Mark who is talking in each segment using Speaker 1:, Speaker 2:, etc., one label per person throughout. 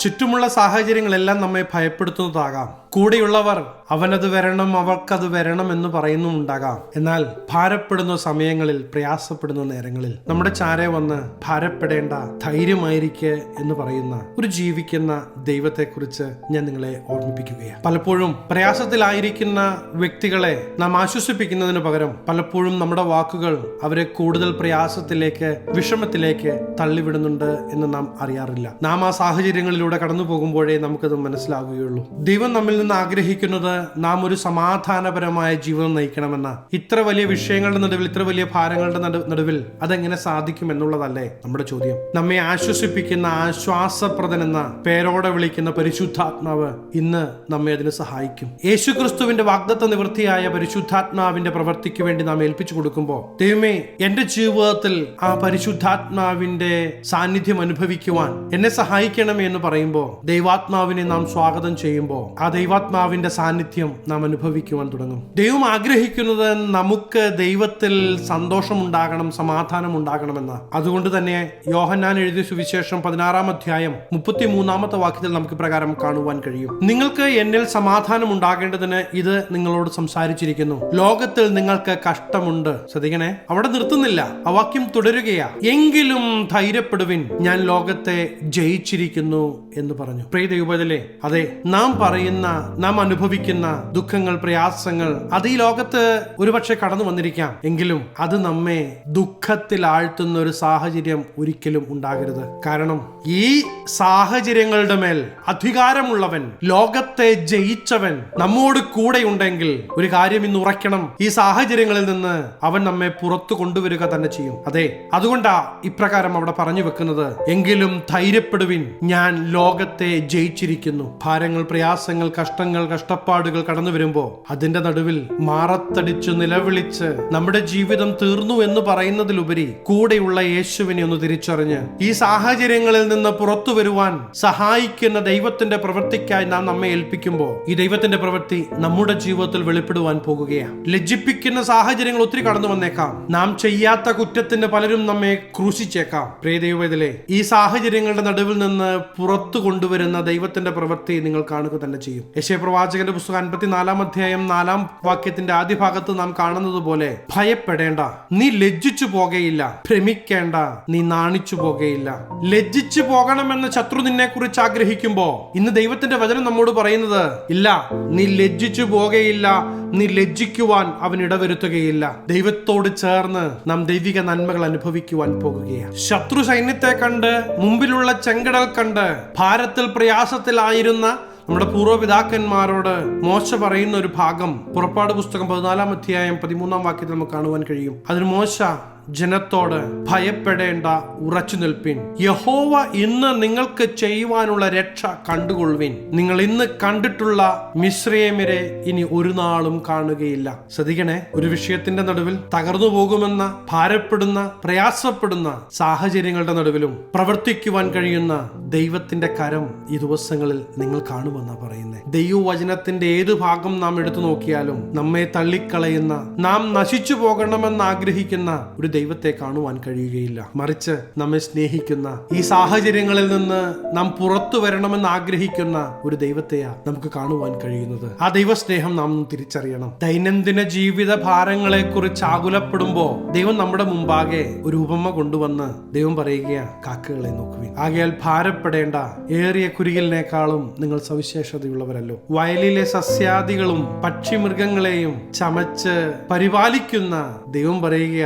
Speaker 1: ചുറ്റുമുള്ള സാഹചര്യങ്ങളെല്ലാം നമ്മെ ഭയപ്പെടുത്തുന്നതാകാം. കൂടെയുള്ളവർ അവനത് വരണം അവർക്കത് വരണം എന്ന് പറയുന്നുമുണ്ടാകാം. എന്നാൽ ഭാരപ്പെടുന്ന സമയങ്ങളിൽ പ്രയാസപ്പെടുന്ന നേരങ്ങളിൽ നമ്മുടെ ചാരെ വന്ന് ഭാരപ്പെടേണ്ട ധൈര്യമായിരിക്കെ എന്ന് പറയുന്ന ഒരു ജീവിക്കുന്ന ദൈവത്തെക്കുറിച്ച് ഞാൻ നിങ്ങളെ ഓർമ്മിപ്പിക്കുകയാണ്. പലപ്പോഴും പ്രയാസത്തിലായിരിക്കുന്ന വ്യക്തികളെ നാം ആശ്വസിപ്പിക്കുന്നതിന് പകരം പലപ്പോഴും നമ്മുടെ വാക്കുകൾ അവരെ കൂടുതൽ പ്രയാസത്തിലേക്ക് വിഷമത്തിലേക്ക് തള്ളിവിടുന്നുണ്ട് എന്ന് നാം അറിയാറില്ല. നാം ആ സാഹചര്യങ്ങളിലൂടെ കടന്നു പോകുമ്പോഴേ നമുക്കത് മനസ്സിലാവുകയുള്ളൂ. ദൈവം നമ്മിൽ നിന്ന് ആഗ്രഹിക്കുന്നത് നാം ഒരു സമാധാനപരമായ ജീവിതം നയിക്കണമെന്ന ഇത്ര വലിയ വിഷയങ്ങളുടെ നടുവിൽ ഇത്ര വലിയ ഭാരങ്ങളുടെ നടു- നടുവിൽ അതെങ്ങനെ സാധിക്കും എന്നുള്ളതല്ലേ നമ്മുടെ ചോദ്യം. നമ്മെ ആശ്വസിപ്പിക്കുന്ന ആശ്വാസപ്രദൻ എന്ന പേരോടെ വിളിക്കുന്ന പരിശുദ്ധാത്മാവ് ഇന്ന് നമ്മെ അതിന് സഹായിക്കും. യേശുക്രിസ്തുവിന്റെ വാഗ്ദത്ത നിവൃത്തിയായ പരിശുദ്ധാത്മാവിന്റെ പ്രവൃത്തിക്ക് വേണ്ടി നാം ഏൽപ്പിച്ചു കൊടുക്കുമ്പോൾ ദൈവമേ എന്റെ ജീവിതത്തിൽ ആ പരിശുദ്ധാത്മാവിന്റെ സാന്നിധ്യം അനുഭവിക്കുവാൻ എന്നെ സഹായിക്കണമേ എന്ന് പറയുമ്പോൾ ദൈവാത്മാവിനെ നാം സ്വാഗതം ചെയ്യുമ്പോൾ ആ ദൈവാത്മാവിന്റെ സാന്നിധ്യം നാം അനുഭവിക്കുവാൻ തുടങ്ങും. ദൈവം ആഗ്രഹിക്കുന്നത് നമുക്ക് ദൈവത്തിൽ സന്തോഷമുണ്ടാകണം സമാധാനം ഉണ്ടാകണമെന്ന് അതുകൊണ്ട് തന്നെ യോഹന്നാൻ എഴുതിയ സുവിശേഷം പതിനാറാം അധ്യായം മുപ്പത്തി മൂന്നാമത്തെ വാക്യത്തിൽ നമുക്ക് പ്രകാരം കാണുവാൻ കഴിയും. നിങ്ങൾക്ക് എന്നിൽ സമാധാനം ഉണ്ടാകേണ്ടതിന് ഇത് നിങ്ങളോട് സംസാരിച്ചിരിക്കുന്നു. ലോകത്തിൽ നിങ്ങൾക്ക് കഷ്ടമുണ്ട്. ശ്രദ്ധിക്കണേ അവിടെ നിർത്തുന്നില്ല. ആ വാക്യം തുടരുകയാ. എങ്കിലും ധൈര്യപ്പെടുവിൻ ഞാൻ ലോകത്തെ ജയിച്ചിരിക്കുന്നു എന്ന് പറഞ്ഞു. പ്രിയ ദൈവത്തിലെ അതെ നാം പറയുന്ന നാം അനുഭവിക്കുന്ന ദുഃഖങ്ങൾ പ്രയാസങ്ങൾ അത് ഈ ലോകത്ത് ഒരുപക്ഷെ കടന്നു വന്നിരിക്കാം. എങ്കിലും അത് നമ്മെ ദുഃഖത്തിൽ ആഴ്ത്തുന്ന ഒരു സാഹചര്യം ഒരിക്കലും ഉണ്ടാകരുത്. കാരണം ഈ സാഹചര്യങ്ങളുടെ മേൽ അധികാരമുള്ളവൻ ലോകത്തെ ജയിച്ചവൻ നമ്മോട് കൂടെ ഉണ്ടെങ്കിൽ ഒരു കാര്യം ഇന്ന് ഉറയ്ക്കണം. ഈ സാഹചര്യങ്ങളിൽ നിന്ന് അവൻ നമ്മെ പുറത്തു കൊണ്ടുവരിക തന്നെ ചെയ്യും. അതെ അതുകൊണ്ടാ ഇപ്രകാരം അവിടെ പറഞ്ഞു വെക്കുന്നത്. എങ്കിലും ധൈര്യപ്പെടുവിൻ ഞാൻ ലോകത്തെ ജയിച്ചിരിക്കുന്നു. ഭാരങ്ങൾ പ്രയാസങ്ങൾ കഷ്ടങ്ങൾ കഷ്ടപ്പാടുകൾ കടന്നു വരുമ്പോ അതിന്റെ നടുവിൽ മാറത്തടിച്ചു നിലവിളിച്ച് നമ്മുടെ ജീവിതം തീർന്നു എന്ന് പറയുന്നതിലുപരി കൂടെയുള്ള യേശുവിനെ ഒന്ന് തിരിച്ചറിഞ്ഞ് ഈ സാഹചര്യങ്ങളിൽ നിന്ന് പുറത്തു വരുവാൻ സഹായിക്കുന്ന ദൈവത്തിന്റെ പ്രവൃത്തിക്കായി നാം നമ്മെ ഏൽപ്പിക്കുമ്പോൾ ഈ ദൈവത്തിന്റെ പ്രവൃത്തി നമ്മുടെ ജീവിതത്തിൽ വെളിപ്പെടുവാൻ പോകുകയാണ്. ലജ്ജിപ്പിക്കുന്ന സാഹചര്യങ്ങൾ ഒത്തിരി കടന്നു വന്നേക്കാം. നാം ചെയ്യാത്ത കുറ്റത്തിന് പലരും നമ്മെ ക്രൂശിച്ചേക്കാം. പ്രിയ ദൈവത്തിലെ ഈ സാഹചര്യങ്ങളുടെ നടുവിൽ നിന്ന് പുറത്തു കൊണ്ടുവരുന്ന ദൈവത്തിന്റെ പ്രവൃത്തി നിങ്ങൾ കാണുക തന്നെ ചെയ്യും. യശയ പ്രവാചകന്റെ പുസ്തകം അൻപത്തിനാലാം അധ്യായം നാലാം വാക്യത്തിന്റെ ആദ്യ ഭാഗത്ത് നാം കാണുന്നത് പോലെ ഭയപ്പെടേണ്ട നീ ലജ്ജിച്ചു പോകയില്ല ഭ്രമിക്കേണ്ട നീ നാണിച്ചു പോകയില്ല. ലജ്ജിച്ചു പോകണമെന്ന ശത്രു നിന്നെ കുറിച്ച് ആഗ്രഹിക്കുമ്പോ ഇന്ന് ദൈവത്തിന്റെ വചനം നമ്മോട് പറയുന്നത് ഇല്ല നീ ലജ്ജിച്ചു പോകയില്ല നീ ലജ്ജിക്കുവാൻ അവൻ ഇടവരുത്തുകയില്ല. ദൈവത്തോട് ചേർന്ന് നാം ദൈവിക നന്മകൾ അനുഭവിക്കുവാൻ പോകുകയാണ്. ശത്രു സൈന്യത്തെ കണ്ട് മുമ്പിലുള്ള ചെങ്കടൽ കണ്ട് ഭാരത്തിൽ പ്രയാസത്തിലായിരുന്ന നമ്മുടെ പൂർവപിതാക്കന്മാരോട് മോശ പറയുന്ന ഒരു ഭാഗം പുറപ്പാട് പുസ്തകം പതിനാലാം അധ്യായം പതിമൂന്നാം വാക്യത്തിൽ നമുക്ക് കാണുവാൻ കഴിയും. അതിന് മോശ ജനത്തോട് ഭയപ്പെടേണ്ട ഉറച്ചു നിൽപ്പിൻ. യഹോവ ഇന്ന് നിങ്ങൾക്ക് ചെയ്യുവാനുള്ള രക്ഷ കണ്ടുകൊള്ളുവിൻ. നിങ്ങൾ ഇന്ന് കണ്ടിട്ടുള്ള മിശ്രയമിരെ ഇനി ഒരു നാളും കാണുകയില്ല. ശ്രദ്ധിക്കണേ ഒരു വിഷയത്തിന്റെ നടുവിൽ തകർന്നു പോകുമെന്ന ഭാരപ്പെടുന്ന പ്രയാസപ്പെടുന്ന സാഹചര്യങ്ങളുടെ നടുവിലും പ്രവർത്തിക്കുവാൻ കഴിയുന്ന ദൈവത്തിന്റെ കരം ഈ ദിവസങ്ങളിൽ നിങ്ങൾ കാണുമെന്നാ പറയുന്നത് ദൈവവചനത്തിന്റെ ഏത് ഭാഗം നാം എടുത്തു നോക്കിയാലും നമ്മെ തള്ളിക്കളയുന്ന നാം നശിച്ചു പോകണമെന്ന് ആഗ്രഹിക്കുന്ന ഒരു ദൈവത്തെ കാണുവാൻ കഴിയുകയില്ല. മറിച്ച് നമ്മെ സ്നേഹിക്കുന്ന ഈ സാഹചര്യങ്ങളിൽ നിന്ന് നാം പുറത്തു വരണമെന്ന് ആഗ്രഹിക്കുന്ന ഒരു ദൈവത്തെയാ നമുക്ക് കാണുവാൻ കഴിയുന്നത്. ആ ദൈവസ്നേഹം നാം തിരിച്ചറിയണം. ദൈനംദിന ജീവിത ഭാരങ്ങളെ കുറിച്ച് ആകുലപ്പെടുമ്പോ ദൈവം നമ്മുടെ മുമ്പാകെ ഒരു ഉപമ കൊണ്ടുവന്ന് ദൈവം പറയുകയാ കാക്കകളെ നോക്കുവിൻ. ആകയാൽ ഭാരപ്പെടേണ്ട ഏറിയ കുരികിലിനേക്കാളും നിങ്ങൾ സവിശേഷതയുള്ളവരല്ലോ. വയലിലെ സസ്യാദികളും പക്ഷിമൃഗങ്ങളെയും ചമച്ച് പരിപാലിക്കുന്ന ദൈവം പറയുക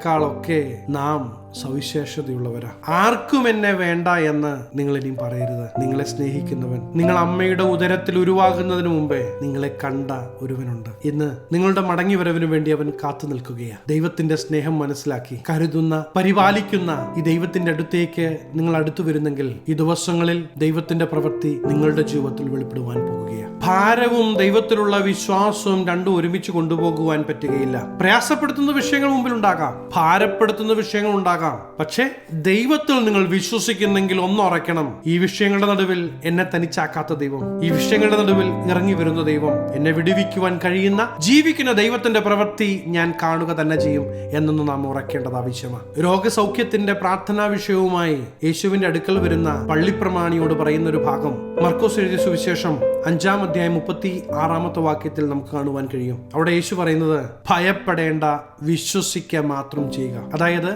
Speaker 1: ഇവയേക്കാളൊക്കെ നാം സവിശേഷതയുള്ളവരാ. ആർക്കും എന്നെ വേണ്ട എന്ന് നിങ്ങൾ ഇനിയും പറയരുത്. നിങ്ങളെ സ്നേഹിക്കുന്നവൻ നിങ്ങൾ അമ്മയുടെ ഉദരത്തിൽ ഉരുവാകുന്നതിന് മുമ്പേ നിങ്ങളെ കണ്ട ഒരുവനുണ്ട്. ഇന്ന് നിങ്ങളുടെ മടങ്ങി വരവിന് വേണ്ടി അവൻ കാത്തു നിൽക്കുകയാണ് ദൈവത്തിന്റെ സ്നേഹം മനസ്സിലാക്കി കരുതുന്ന പരിപാലിക്കുന്ന ഈ ദൈവത്തിന്റെ അടുത്തേക്ക് നിങ്ങൾ അടുത്തു വരുന്നെങ്കിൽ ഈ ദിവസങ്ങളിൽ ദൈവത്തിന്റെ പ്രവൃത്തി നിങ്ങളുടെ ജീവിതത്തിൽ വെളിപ്പെടുവാൻ പോകുകയാണ് ഭാരവും ദൈവത്തിലുള്ള വിശ്വാസവും രണ്ടും ഒരുമിച്ച് കൊണ്ടുപോകുവാൻ പറ്റുകയില്ല. പ്രയാസപ്പെടുത്തുന്ന വിഷയങ്ങൾ മുമ്പിൽ ഉണ്ടാകാം ഭാരപ്പെടുത്തുന്ന വിഷയങ്ങൾ ഉണ്ടാകാം. ഉണ്ടാകാം. പക്ഷേ ദൈവത്തിൽ നിങ്ങൾ വിശ്വസിക്കുന്നെങ്കിൽ ഒന്നുറയ്ക്കണം ഈ വിഷയങ്ങളുടെ നടുവിൽ എന്നെ തനിച്ചാക്കാത്ത ദൈവം. ഈ വിഷയങ്ങളുടെ നടുവിൽ ഇറങ്ങി വരുന്ന ദൈവം. എന്നെ വിടുവിക്കുവാൻ കഴിയുന്ന ജീവിക്കുന്ന ദൈവത്തിന്റെ പ്രവൃത്തി ഞാൻ കാണുക തന്നെ ചെയ്യും എന്നൊന്ന് നാം ഉറക്കേണ്ടത് ആവശ്യമാണ്. രോഗസൗഖ്യത്തിന്റെ പ്രാർത്ഥനാ വിഷയവുമായി യേശുവിന്റെ അടുക്കൽ വരുന്ന പള്ളിപ്രമാണിയോട് പറയുന്ന ഒരു ഭാഗം. മർക്കോസ് എഴുതിയ സുവിശേഷം അഞ്ചാം അധ്യായം മുപ്പത്തി ആറാമത്തെ വാക്യത്തിൽ നമുക്ക് കാണുവാൻ കഴിയും. അവിടെ യേശു പറയുന്നത് ഭയപ്പെടേണ്ട വിശ്വസിക്കുക മാത്രം ചെയ്യുക. അതായത്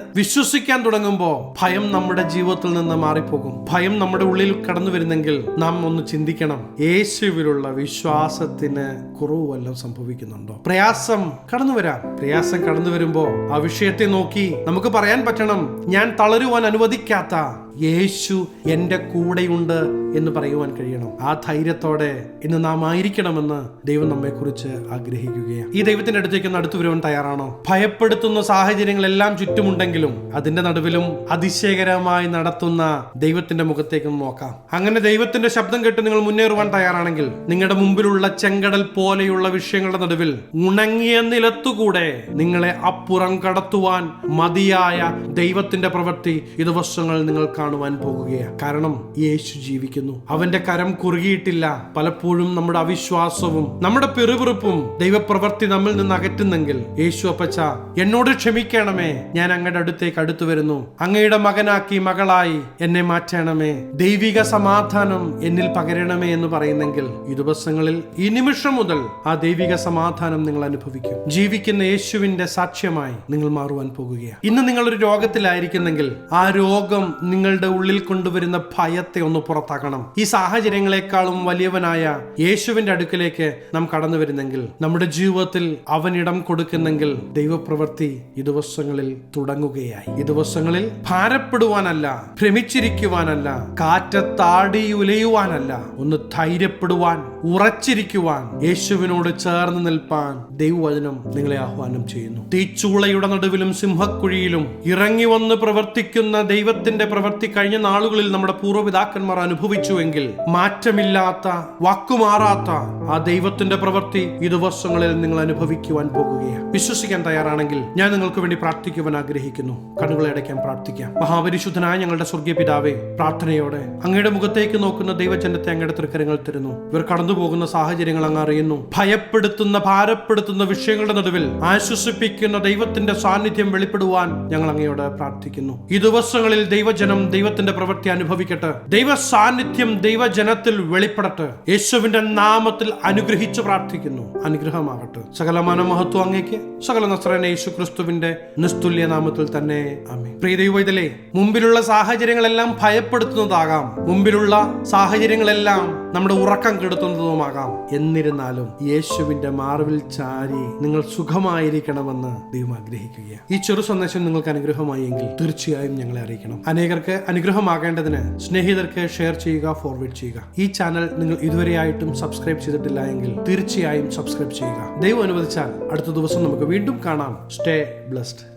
Speaker 1: വിശ്വസിക്കാൻ തുടങ്ങുമ്പോൾ ഭയം നമ്മുടെ ജീവിതത്തിൽ നിന്ന് മാറിപ്പോകും. ഭയം നമ്മുടെ ഉള്ളിൽ കടന്നു വരുന്നെങ്കിൽ നാം ഒന്ന് ചിന്തിക്കണം. യേശുവിലുള്ള വിശ്വാസത്തിന് കുറവ് വല്ലതും സംഭവിക്കുന്നുണ്ടോ? പ്രയാസം കടന്നു വരാം. പ്രയാസം കടന്നു വരുമ്പോ ആ വിഷയത്തെ നോക്കി നമുക്ക് പറയാൻ പറ്റണം ഞാൻ തളരുവാൻ അനുവദിക്കാത്ത യേശു എന്റെ കൂടെയുണ്ട് എന്ന് പറയുവാൻ കഴിയണം. ആ ധൈര്യത്തോടെ ഇന്ന് നാം ആയിരിക്കണമെന്ന് ദൈവം നമ്മെക്കുറിച്ച് ആഗ്രഹിക്കുകയാണ്. ഈ ദൈവത്തിന്റെ അടുത്തേക്ക് അടുത്തു വരുവാൻ തയ്യാറാണോ? ഭയപ്പെടുത്തുന്ന സാഹചര്യങ്ങളെല്ലാം ചുറ്റുമുണ്ടെങ്കിലും അതിന്റെ നടുവിലും അതിശയകരമായി നടത്തുന്ന ദൈവത്തിന്റെ മുഖത്തേക്ക് നോക്കാം. അങ്ങനെ ദൈവത്തിന്റെ ശബ്ദം കേട്ട് നിങ്ങൾ മുന്നേറുവാൻ തയ്യാറാണെങ്കിൽ നിങ്ങളുടെ മുമ്പിലുള്ള ചെങ്കടൽ പോലെയുള്ള വിഷയങ്ങളുടെ നടുവിൽ ഉണങ്ങിയ നിലത്തുകൂടെ നിങ്ങളെ അപ്പുറം കടത്തുവാൻ മതിയായ ദൈവത്തിന്റെ പ്രവൃത്തി ഈ ദിവസങ്ങൾ നിങ്ങൾ കാണുവാൻ പോകുകയാണ് കാരണം യേശു ജീവിക്കുന്നു. അവന്റെ കരം കുറുകിയിട്ടില്ല. പലപ്പോഴും നമ്മുടെ അവിശ്വാസവും നമ്മുടെ പിറുപിറുപ്പും ദൈവപ്രവർത്തി നമ്മിൽ നിന്ന് അകറ്റുന്നെങ്കിൽ യേശു അപ്പച്ച എന്നോട് ക്ഷമിക്കണമേ. ഞാൻ അങ്ങയുടെ അടുത്തേക്ക് അടുത്തു വരുന്നു. അങ്ങയുടെ മകനാക്കി മകളായി എന്നെ മാറ്റണമേ. ദൈവിക സമാധാനം എന്നിൽ പകരണമേ എന്ന് പറയുന്നെങ്കിൽ ഈ ദിവസങ്ങളിൽ ഈ നിമിഷം മുതൽ ആ ദൈവിക സമാധാനം നിങ്ങൾ അനുഭവിക്കും. ജീവിക്കുന്ന യേശുവിന്റെ സാക്ഷ്യമായി നിങ്ങൾ മാറുവാൻ പോകുകയാണ് ഇന്ന് നിങ്ങൾ ഒരു രോഗത്തിലായിരിക്കുന്നെങ്കിൽ ആ രോഗം നിങ്ങളുടെ ഉള്ളിൽ കൊണ്ടുവരുന്ന ഭയത്തെ ഒന്ന് പുറത്താക്കണം. ഈ സാഹചര്യങ്ങളെക്കാളും വലിയവനായ യേശുവിന്റെ അടുക്കിലേക്ക് നാം കടന്നു വരുന്നെങ്കിൽ നമ്മുടെ ജീവിതത്തിൽ അവനിടം കൊടുക്കുന്നെങ്കിൽ ദൈവപ്രവൃത്തി ഈ ദിവസങ്ങളിൽ തുടങ്ങുകയായി. ഈ ദിവസങ്ങളിൽ ഭാരപ്പെടുവാനല്ല ഭ്രമിച്ചിരിക്കുവാനല്ല കാറ്റത്താടി ഉലയുവാനല്ല ഒന്ന് ധൈര്യപ്പെടുവാൻ ഉറച്ചിരിക്കുവാൻ യേശുവിനോട് ചേർന്ന് നിൽപ്പാൻ ദൈവവചനം നിങ്ങളെ ആഹ്വാനം ചെയ്യുന്നു. തീച്ചൂളയുടെ നടുവിലും സിംഹക്കുഴിയിലും ഇറങ്ങി വന്ന് പ്രവർത്തിക്കുന്ന ദൈവത്തിന്റെ പ്രവൃത്തി കഴിഞ്ഞ നാളുകളിൽ നമ്മുടെ പൂർവപിതാക്കന്മാർ അനുഭവിച്ചുവെങ്കിൽ മാറ്റമില്ലാത്ത വാക്കുമാറാത്ത ആ ദൈവത്തിന്റെ പ്രവൃത്തി ഈ ദിവസങ്ങളിൽ നിങ്ങൾ അനുഭവിക്കുവാൻ പോകുകയാണ്. വിശ്വസിക്കാൻ തയ്യാറാണെങ്കിൽ ഞാൻ നിങ്ങൾക്ക് വേണ്ടി പ്രാർത്ഥിക്കുവാൻ ആഗ്രഹിക്കുന്നു. കണ്ണുകളെ അടയ്ക്കാൻ പ്രാർത്ഥിക്കാം. മഹാപരിശുദ്ധനായ ഞങ്ങളുടെ സ്വർഗീയ പിതാവെ പ്രാർത്ഥനയോടെ അങ്ങയുടെ മുഖത്തേക്ക് നോക്കുന്ന ദൈവജനത്തെ അങ്ങയുടെ തൃക്കരങ്ങൾ തരുന്നു. ഇവർ കടന്നു പോകുന്ന സാഹചര്യങ്ങൾ അങ്ങ് അറിയുന്നു. ഭയപ്പെടുത്തുന്ന ഭാരപ്പെടുത്തുന്ന വിഷയങ്ങളുടെ നടുവിൽ ആശ്വസിപ്പിക്കുന്ന ദൈവത്തിന്റെ സാന്നിധ്യം വെളിപ്പെടുവാൻ ഞങ്ങൾ അങ്ങയോട് പ്രാർത്ഥിക്കുന്നു. ഈ ദിവസങ്ങളിൽ ദൈവജനം ദൈവത്തിന്റെ പ്രവൃത്തി അനുഭവിക്കട്ടെ. ദൈവ സാന്നിധ്യം ദൈവജനത്തിൽ വെളിപ്പെടട്ടെ. യേശുവിന്റെ നാമത്തിൽ അനുഗ്രഹിച്ചു പ്രാർത്ഥിക്കുന്നു. അനുഗ്രഹമാകട്ടെ. സകല മനമഹത്വം അങ്ങേക്ക്. സകല നസ്രന യേശു ക്രിസ്തുവിന്റെ നിസ്തുല്യ നാമത്തിൽ തന്നെ. അമേ പ്രിയ മുമ്പിലുള്ള സാഹചര്യങ്ങളെല്ലാം ഭയപ്പെടുത്തുന്നതാകാം. മുമ്പിലുള്ള സാഹചര്യങ്ങളെല്ലാം നമ്മുടെ ഉറക്കം കെടുത്തുന്നതുമാകാം. എന്നിരുന്നാലും യേശുവിന്റെ മാർവിൽ ചാരി നിങ്ങൾ സുഖമായിരിക്കണമെന്ന് ദൈവം ആഗ്രഹിക്കുകയാണ്. ഈ ചെറു സന്ദേശം നിങ്ങൾക്ക് അനുഗ്രഹമായി എങ്കിൽ തീർച്ചയായും ഞങ്ങളെ അറിയിക്കണം. അനേകർക്ക് അനുഗ്രഹമാകേണ്ടതിന് സ്നേഹിതർക്ക് ഷെയർ ചെയ്യുക ഫോർവേഡ് ചെയ്യുക. ഈ ചാനൽ നിങ്ങൾ ഇതുവരെയായിട്ടും സബ്സ്ക്രൈബ് ചെയ്തിട്ടില്ല എങ്കിൽ തീർച്ചയായും സബ്സ്ക്രൈബ് ചെയ്യുക. ദൈവം അനുവദിച്ചാൽ അടുത്ത ദിവസം നമുക്ക് വീണ്ടും കാണാം. Stay blessed.